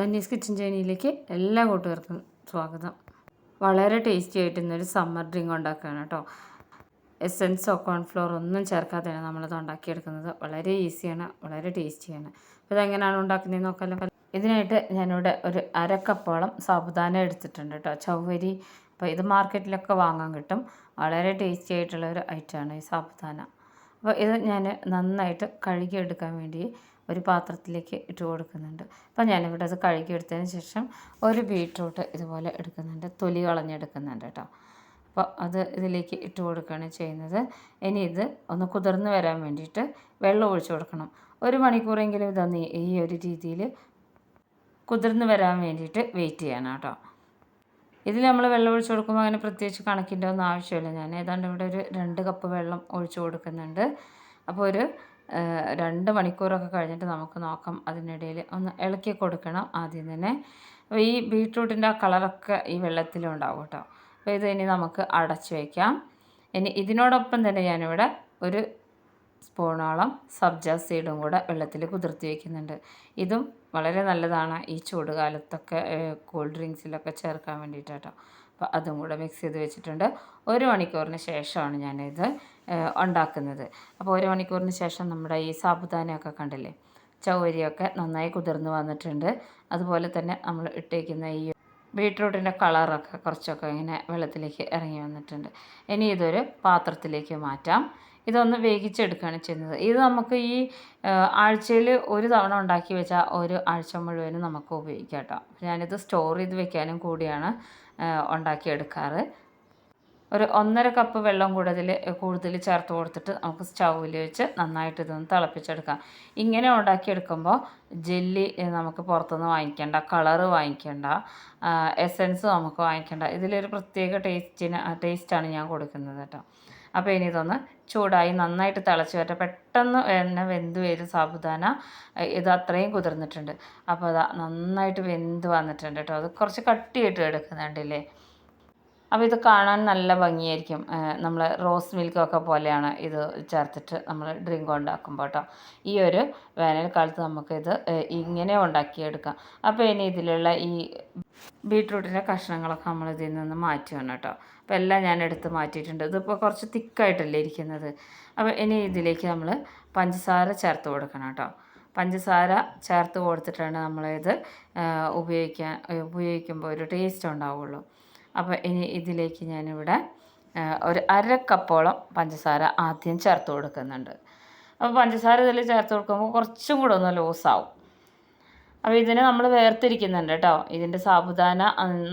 ബന്നീസ് kitchen ചൈനയിലേക്ക് എല്ലാ കൂട്ടുകാർക്കും സ്വാഗതം. വളരെ ടേസ്റ്റി ആയിട്ട് ഇന്നൊരു സമ്മർ ഡ്രിങ്ക് ഉണ്ടാക്കുകയാണ് കേട്ടോ എസെൻസോ കോൺഫ്ലോർ ഒന്നും ചേർക്കാതെയാണ് നമ്മളിത് ഉണ്ടാക്കിയെടുക്കുന്നത്. വളരെ ഈസിയാണ് വളരെ ടേസ്റ്റിയാണ് അപ്പോൾ ഇതെങ്ങനെയാണ് ഉണ്ടാക്കുന്നതെന്ന് നോക്കാമല്ലോ ഇതിനായിട്ട് ഞാനിവിടെ ഒരു അരക്കപ്പോളം സാബുദാന എടുത്തിട്ടുണ്ട് കേട്ടോ ചൗവരി അപ്പോൾ ഇത് മാർക്കറ്റിലൊക്കെ വാങ്ങാൻ കിട്ടും. വളരെ ടേസ്റ്റി ആയിട്ടുള്ള ഒരു ഐറ്റമാണ് ഈ സാബുദാന. അപ്പോൾ ഇത് ഞാൻ നന്നായിട്ട് കഴുകിയെടുക്കാൻ വേണ്ടി ഒരു പാത്രത്തിലേക്ക് ഇട്ട് കൊടുക്കുന്നുണ്ട്. അപ്പോൾ ഞാനിവിടെ അത് കഴുകിയെടുത്തതിന് ശേഷം ഒരു ബീട്രൂട്ട് ഇതുപോലെ എടുക്കുന്നുണ്ട്. തൊലി കളഞ്ഞെടുക്കുന്നുണ്ട് കേട്ടോ. അപ്പോൾ അത് ഇതിലേക്ക് ഇട്ട് കൊടുക്കുകയാണ് ചെയ്യുന്നത്. ഇനി ഇത് ഒന്ന് കുതിർന്ന് വരാൻ വേണ്ടിയിട്ട് വെള്ളം ഒഴിച്ചു കൊടുക്കണം. ഒരു മണിക്കൂറെങ്കിലും ഇതൊന്ന് ഈ ഒരു രീതിയിൽ കുതിർന്ന് വരാൻ വേണ്ടിയിട്ട് വെയിറ്റ് ചെയ്യണം കേട്ടോ. ഇതിൽ നമ്മൾ വെള്ളം ഒഴിച്ചു കൊടുക്കുമ്പോൾ അങ്ങനെ പ്രത്യേകിച്ച് കണക്കിന്റെ ഒന്നും ആവശ്യമില്ല. ഞാൻ ഏതാണ്ട് ഇവിടെ ഒരു രണ്ട് കപ്പ് വെള്ളം ഒഴിച്ചു കൊടുക്കുന്നുണ്ട്. അപ്പോൾ ഒരു രണ്ട് മണിക്കൂറൊക്കെ കഴിഞ്ഞിട്ട് നമുക്ക് നോക്കാം അതിനിടയിൽ ഒന്ന് ഇളക്കി കൊടുക്കണം ആദ്യം തന്നെ. അപ്പോൾ ഈ ബീട്രൂട്ടിന്റെ ആ കളറൊക്കെ ഈ വെള്ളത്തിലുണ്ടാവും കേട്ടോ. അപ്പോൾ ഇത് ഇനി നമുക്ക് അടച്ച് വയ്ക്കാം ഇനി ഇതിനോടൊപ്പം തന്നെ ഞാനിവിടെ ഒരു സ്പൂണോളം സബ്ജ സീഡും കൂടെ വെള്ളത്തിൽ കുതിർത്തി വയ്ക്കുന്നുണ്ട് ഇതും വളരെ നല്ലതാണ് ഈ ചൂടുകാലത്തൊക്കെ കൂൾ ഡ്രിങ്ക്സിലൊക്കെ ചേർക്കാൻ വേണ്ടിയിട്ട് കേട്ടോ. അപ്പോൾ അതും കൂടെ മിക്സ് ചെയ്ത് വെച്ചിട്ടുണ്ട്. ഒരു മണിക്കൂറിന് ശേഷമാണ് ഞാനിത് ഉണ്ടാക്കുന്നത്. അപ്പോൾ ഒരു മണിക്കൂറിന് ശേഷം നമ്മുടെ ഈ സാബുദാനയൊക്കെ കണ്ടില്ലേ? ചൗവരിയൊക്കെ നന്നായി കുതിർന്നു വന്നിട്ടുണ്ട്. അതുപോലെ തന്നെ നമ്മൾ ഇട്ടേക്കുന്ന ഈ ബീട്രൂട്ടിന്റെ കളറൊക്കെ കുറച്ചൊക്കെ ഇങ്ങനെ വെള്ളത്തിലേക്ക് ഇറങ്ങി വന്നിട്ടുണ്ട്. ഇനി ഇതൊരു പാത്രത്തിലേക്ക് മാറ്റാം. ഇതൊന്ന് വേവിച്ചെടുക്കുകയാണ് ചെയ്യുന്നത്. ഇത് നമുക്ക് ഈ ആഴ്ചയിൽ ഒരു തവണ ഉണ്ടാക്കി വെച്ചാൽ ഒരു ആഴ്ച മുഴുവനും നമുക്ക് ഉപയോഗിക്കാം കേട്ടോ. ഞാനിത് സ്റ്റോർ ചെയ്ത് വെക്കാനും കൂടിയാണ്. ഉണ്ടാക്കിയെടുക്കാറ്. ഒരു ഒന്നര കപ്പ് വെള്ളം കൂടുതൽ കൂടുതൽ ചേർത്ത് കൊടുത്തിട്ട് നമുക്ക് സ്റ്റൗവിൽ വെച്ച് നന്നായിട്ട് ഇതൊന്ന് തിളപ്പിച്ചെടുക്കാം. ഇങ്ങനെ ഉണ്ടാക്കിയെടുക്കുമ്പോൾ ജെല്ലി നമുക്ക് പുറത്തുനിന്ന് വാങ്ങിക്കേണ്ട കളറ് വാങ്ങിക്കേണ്ട എസൻസ് നമുക്ക് വാങ്ങിക്കേണ്ട. ഇതിലൊരു പ്രത്യേക ടേസ്റ്റിന് ടേസ്റ്റാണ് ഞാൻ കൊടുക്കുന്നത് കേട്ടോ. അപ്പോൾ ഇനി ഇതൊന്ന് ചൂടായി നന്നായിട്ട് തിളച്ച് വരട്ടെ. പെട്ടെന്ന് എന്നെ വെന്ത് വരും സാബുദാന. ഇത് അത്രയും കുതിർന്നിട്ടുണ്ട്. അപ്പോൾ അതാ നന്നായിട്ട് വെന്ത് വന്നിട്ടുണ്ട് കേട്ടോ. അത് കുറച്ച് കട്ടിയായിട്ട് എടുക്കുന്നുണ്ടല്ലേ അപ്പോൾ ഇത് കാണാൻ നല്ല ഭംഗിയായിരിക്കും. നമ്മൾ റോസ് മിൽക്കൊക്കെ പോലെയാണ് ഇത് ചേർത്തിട്ട് നമ്മൾ ഡ്രിങ്ക് ഉണ്ടാക്കുമ്പോൾ കേട്ടോ ഈ ഒരു വേനൽക്കാലത്ത് നമുക്കിത് ഇങ്ങനെ ഉണ്ടാക്കിയെടുക്കാം. അപ്പോൾ ഇനി ഇതിലുള്ള ഈ ബീട്രൂട്ടിന്റെ കഷ്ണങ്ങളൊക്കെ നമ്മൾ ഇതിൽ നിന്ന് മാറ്റുകയാണ് കേട്ടോ അപ്പോൾ എല്ലാം ഞാൻ എടുത്ത് മാറ്റിയിട്ടുണ്ട്. ഇതിപ്പോൾ കുറച്ച് തിക്കായിട്ടല്ലേ ഇരിക്കുന്നത്. അപ്പോൾ ഇനി ഇതിലേക്ക് നമ്മൾ പഞ്ചസാര ചേർത്ത് കൊടുക്കണം കേട്ടോ പഞ്ചസാര ചേർത്ത് കൊടുത്തിട്ടാണ് നമ്മളിത് ഉപയോഗിക്കാൻ ഉപയോഗിക്കുമ്പോൾ ഒരു ടേസ്റ്റ് ഉണ്ടാവുള്ളൂ. അപ്പോൾ ഇനി ഇതിലേക്ക് ഞാനിവിടെ ഒരു അര കപ്പോളം പഞ്ചസാര ആദ്യം ചേർത്ത് കൊടുക്കുന്നുണ്ട്. അപ്പോൾ പഞ്ചസാര ഇതിൽ ചേർത്ത് കൊടുക്കുമ്പോൾ കുറച്ചും കൂടെ ഒന്ന് ലൂസാവും അപ്പോൾ ഇതിനെ നമ്മൾ വേർതിരിക്കുന്നുണ്ട് കേട്ടോ ഇതിന്റെ സാബുദാന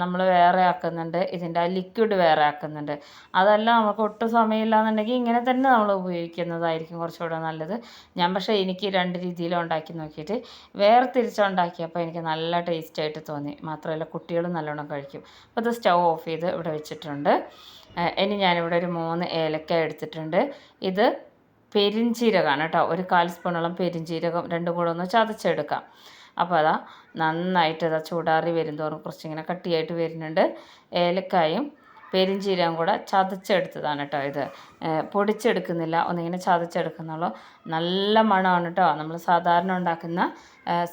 നമ്മൾ വേറെ ആക്കുന്നുണ്ട് ഇതിന്റെ ആ ലിക്വിഡ് വേറെ ആക്കുന്നുണ്ട് അതല്ല നമുക്ക് ഒട്ടും സമയമില്ലാന്നുണ്ടെങ്കിൽ ഇങ്ങനെ തന്നെ നമ്മൾ ഉപയോഗിക്കുന്നതായിരിക്കും കുറച്ചുകൂടെ നല്ലത്. ഞാൻ പക്ഷേ എനിക്ക് രണ്ട് രീതിയിൽ ഉണ്ടാക്കി നോക്കിയിട്ട് വേർതിരിച്ചുണ്ടാക്കിയപ്പോൾ എനിക്ക് നല്ല ടേസ്റ്റ് ആയിട്ട് തോന്നി. മാത്രമല്ല കുട്ടികളും നല്ലോണം കഴിക്കും. അപ്പോൾ ഇത് സ്റ്റൗ ഓഫ് ചെയ്ത് ഇവിടെ വെച്ചിട്ടുണ്ട്. ഇനി ഞാനിവിടെ ഒരു മൂന്ന് ഏലക്ക എടുത്തിട്ടുണ്ട്. ഇത് പെരിഞ്ചീരകമാണ് കേട്ടോ ഒരു കാൽ സ്പൂണോളം പെരിഞ്ചീരകം രണ്ടും കൂടെ ഒന്ന് ചതച്ചെടുക്കാം. അപ്പോൾ അതാ നന്നായിട്ട് അതാ ചൂടാറി വരുന്തോറും കുറച്ചിങ്ങനെ കട്ടിയായിട്ട് വരുന്നുണ്ട്. ഏലക്കായും പെരിഞ്ചീരകം കൂടെ ചതച്ചെടുത്തതാണ് കേട്ടോ ഇത്. പൊടിച്ചെടുക്കുന്നില്ല. ഒന്നിങ്ങനെ ചതച്ചെടുക്കുന്നുള്ളൂ. നല്ല മണമാണ് കേട്ടോ. നമ്മൾ സാധാരണ ഉണ്ടാക്കുന്ന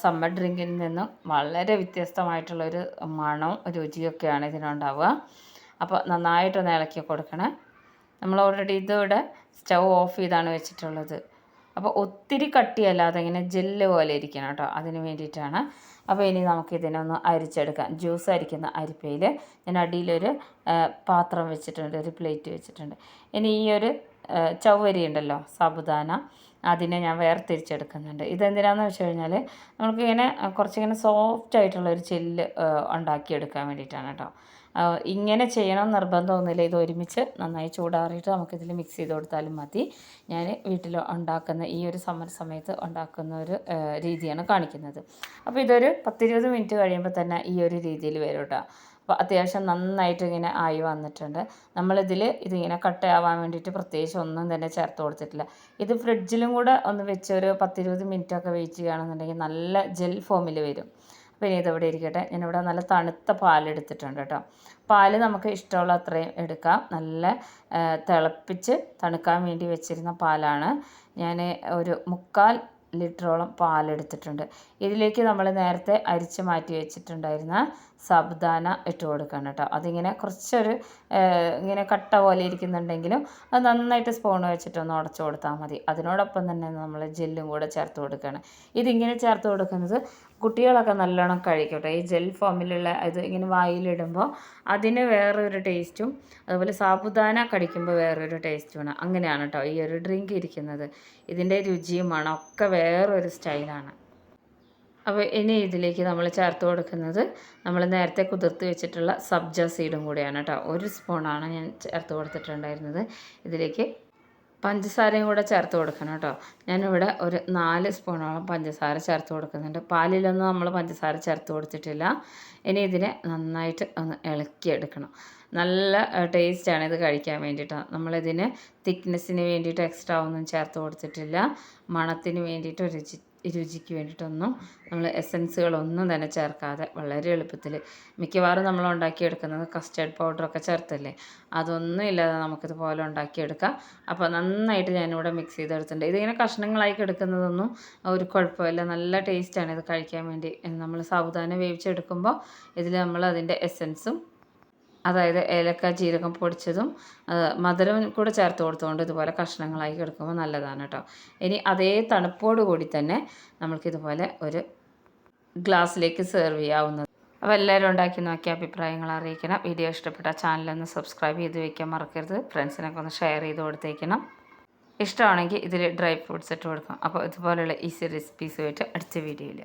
സമ്മർ ഡ്രിങ്കിൽ നിന്നും വളരെ വ്യത്യസ്തമായിട്ടുള്ളൊരു മണവും രുചിയൊക്കെയാണ് ഇതിനുണ്ടാവുക. അപ്പോൾ നന്നായിട്ടൊന്ന് ഇളക്കി കൊടുക്കണേ. നമ്മൾ ഓൾറെഡി ഇതിവിടെ സ്റ്റൗ ഓഫ് ചെയ്താണ് വെച്ചിട്ടുള്ളത്. അപ്പോൾ ഒത്തിരി കട്ടിയല്ലാതെ ഇങ്ങനെ ജെല്ല് പോലെ ഇരിക്കണം കേട്ടോ. അതിന് വേണ്ടിയിട്ടാണ്. അപ്പോൾ ഇനി നമുക്ക് ഇതിനൊന്ന് അരിച്ചെടുക്കാം. ജ്യൂസ് അരിക്കുന്ന അരിപ്പയിൽ ഞാൻ അടിയിലൊരു പാത്രം വെച്ചിട്ടുണ്ട് ഒരു പ്ലേറ്റ് വെച്ചിട്ടുണ്ട്. ഇനി ഈ ഒരു ചവ്വരി ഉണ്ടല്ലോ സാബുദാന അതിനെ ഞാൻ വേർതിരിച്ചെടുക്കുന്നുണ്ട്. ഇതെന്തിനാണെന്ന് വെച്ച് കഴിഞ്ഞാൽ നമുക്കിങ്ങനെ കുറച്ചിങ്ങനെ സോഫ്റ്റ് ആയിട്ടുള്ള ഒരു ചെല്ല് ഉണ്ടാക്കിയെടുക്കാൻ വേണ്ടിയിട്ടാണ് കേട്ടോ. ഇങ്ങനെ ചെയ്യണം നിർബന്ധമൊന്നുമില്ല ഇത് ഒരുമിച്ച് നന്നായി ചൂടാറിയിട്ട് നമുക്കിതിൽ മിക്സ് ചെയ്ത് കൊടുത്താലും മതി. ഞാൻ വീട്ടിൽ ഉണ്ടാക്കുന്ന ഈ ഒരു സമ്മർ സമയത്ത് ഉണ്ടാക്കുന്ന ഒരു രീതിയാണ് കാണിക്കുന്നത്. അപ്പോൾ ഇതൊരു പത്തിരുപത് മിനിറ്റ് കഴിയുമ്പോൾ തന്നെ ഈ ഒരു രീതിയിൽ വരും കേട്ടോ അപ്പോൾ അത്യാവശ്യം നന്നായിട്ട് ഇങ്ങനെ ആയി വന്നിട്ടുണ്ട്. നമ്മളിതിൽ ഇതിങ്ങനെ കട്ടയാവാൻ വേണ്ടിയിട്ട് പ്രത്യേകിച്ച് ഒന്നും തന്നെ ചേർത്ത് കൊടുത്തിട്ടില്ല. ഇത് ഫ്രിഡ്ജിലും കൂടെ ഒന്ന് വെച്ച് ഒരു പത്തിരുപത് മിനിറ്റൊക്കെ വെയിറ്റ് ചെയ്യുകയാണെന്നുണ്ടെങ്കിൽ നല്ല ജെൽ ഫോമിൽ വരും. അപ്പോൾ ഇതവിടെ ഇരിക്കട്ടെ ഇരിക്കട്ടെ. ഞാനിവിടെ നല്ല തണുത്ത പാലെടുത്തിട്ടുണ്ട് കേട്ടോ. പാൽ നമുക്ക് ഇഷ്ടമുള്ള അത്രയും എടുക്കാം. നല്ല തിളപ്പിച്ച് തണുക്കാൻ വേണ്ടി വെച്ചിരുന്ന പാലാണ് ഞാൻ ഒരു മുക്കാൽ ലിറ്ററോളം പാലെടുത്തിട്ടുണ്ട് ഇതിലേക്ക് നമ്മൾ നേരത്തെ അരിച്ച് മാറ്റി വെച്ചിട്ടുണ്ടായിരുന്ന സബ്ദാന ഇട്ട് കൊടുക്കണം കേട്ടോ. അതിങ്ങനെ കുറച്ചൊരു ഇങ്ങനെ കട്ട പോലെ ഇരിക്കുന്നുണ്ടെങ്കിലും അത് നന്നായിട്ട് സ്പൂൺ വെച്ചിട്ടൊന്ന് ഉടച്ചു കൊടുത്താൽ മതി. അതിനോടൊപ്പം തന്നെ നമ്മൾ ജെല്ലും കൂടെ ചേർത്ത് കൊടുക്കുകയാണ് ഇതിങ്ങനെ ചേർത്ത് കൊടുക്കുന്നത് കുട്ടികളൊക്കെ നല്ലോണം കഴിക്കട്ടെ ഈ ജെൽ ഫോമിലുള്ള ഇത് ഇങ്ങനെ വായിലിടുമ്പോൾ അതിന് വേറൊരു ടേസ്റ്റും അതുപോലെ സാബുദാന കടിക്കുമ്പോൾ വേറൊരു ടേസ്റ്റുമാണ്. അങ്ങനെയാണ് കേട്ടോ ഈ ഒരു ഡ്രിങ്ക് ഇരിക്കുന്നത്. ഇതിന്റെ രുചിയും മണം ഒക്കെ വേറൊരു സ്റ്റൈലാണ് അപ്പോൾ ഇനി ഇതിലേക്ക് നമ്മൾ ചേർത്ത് കൊടുക്കുന്നത് നമ്മൾ നേരത്തെ കുതിർത്ത് വെച്ചിട്ടുള്ള സബ്ജ സീഡും കൂടിയാണ് കേട്ടോ. ഒരു സ്പൂണാണ് ഞാൻ ചേർത്ത് കൊടുത്തിട്ടുണ്ടായിരുന്നത്. ഇതിലേക്ക് പഞ്ചസാരയും കൂടെ ചേർത്ത് കൊടുക്കണം കേട്ടോ. ഞാനിവിടെ ഒരു നാല് സ്പൂണോളം പഞ്ചസാര ചേർത്ത് കൊടുക്കുന്നുണ്ട്. പാലിലൊന്നും നമ്മൾ പഞ്ചസാര ചേർത്ത് കൊടുത്തിട്ടില്ല. ഇനി ഇതിനെ നന്നായിട്ട് ഒന്ന് ഇളക്കിയെടുക്കണം. നല്ല ടേസ്റ്റാണ് ഇത് കഴിക്കാൻ വേണ്ടിയിട്ട്. നമ്മളിതിന് തിക്നെസ്സിന് വേണ്ടിയിട്ട് എക്സ്ട്രാ ഒന്നും ചേർത്ത് കൊടുത്തിട്ടില്ല. മണത്തിന് വേണ്ടിയിട്ട് രുചി രുചിക്ക് വേണ്ടിയിട്ടൊന്നും നമ്മൾ എസൻസുകളൊന്നും തന്നെ ചേർക്കാതെ വളരെ എളുപ്പത്തിൽ മിക്കവാറും നമ്മൾ ഉണ്ടാക്കിയെടുക്കുന്നത് കസ്റ്റേർഡ് പൗഡറൊക്കെ ചേർത്തല്ലേ? അതൊന്നും ഇല്ലാതെ നമുക്കിതുപോലെ ഉണ്ടാക്കിയെടുക്കാം. അപ്പോൾ നന്നായിട്ട് ഞാനിവിടെ മിക്സ് ചെയ്തെടുത്തിട്ടുണ്ട്. ഇതിങ്ങനെ കഷ്ണങ്ങളായി കിടക്കുന്നതൊന്നും ഒരു കുഴപ്പമില്ല. നല്ല ടേസ്റ്റാണ് ഇത് കഴിക്കാൻ വേണ്ടി. നമ്മൾ സാബുദാന വേവിച്ചെടുക്കുമ്പോൾ ഇതിൽ നമ്മൾ അതിന്റെ എസൻസും അതായത് ഏലക്ക ജീരകം പൊടിച്ചതും മധുരം കൂടെ ചേർത്ത് കൊടുത്തുകൊണ്ട് ഇതുപോലെ കഷ്ണങ്ങളായി എടുക്കുമ്പോൾ നല്ലതാണ് കേട്ടോ. ഇനി അതേ തണുപ്പോട് കൂടി തന്നെ നമ്മൾക്കിതുപോലെ ഒരു ഗ്ലാസ്സിലേക്ക് സെർവ് ചെയ്യാവുന്നത്. അപ്പോൾ എല്ലാവരും ഉണ്ടാക്കി നോക്കി അഭിപ്രായങ്ങൾ അറിയിക്കണം. വീഡിയോ ഇഷ്ടപ്പെട്ട ചാനലൊന്ന് സബ്സ്ക്രൈബ് ചെയ്ത് വയ്ക്കാൻ മറക്കരുത്. ഫ്രണ്ട്സിനൊക്കെ ഒന്ന് ഷെയർ ചെയ്ത് കൊടുത്തേക്കണം. ഇഷ്ടമാണെങ്കിൽ ഇതിൽ ഡ്രൈ ഫ്രൂട്ട്സ് ഇട്ട് കൊടുക്കാം അപ്പോൾ ഇതുപോലെയുള്ള ഈസി റെസിപ്പീസുമായിട്ട് അടുത്ത വീഡിയോയിൽ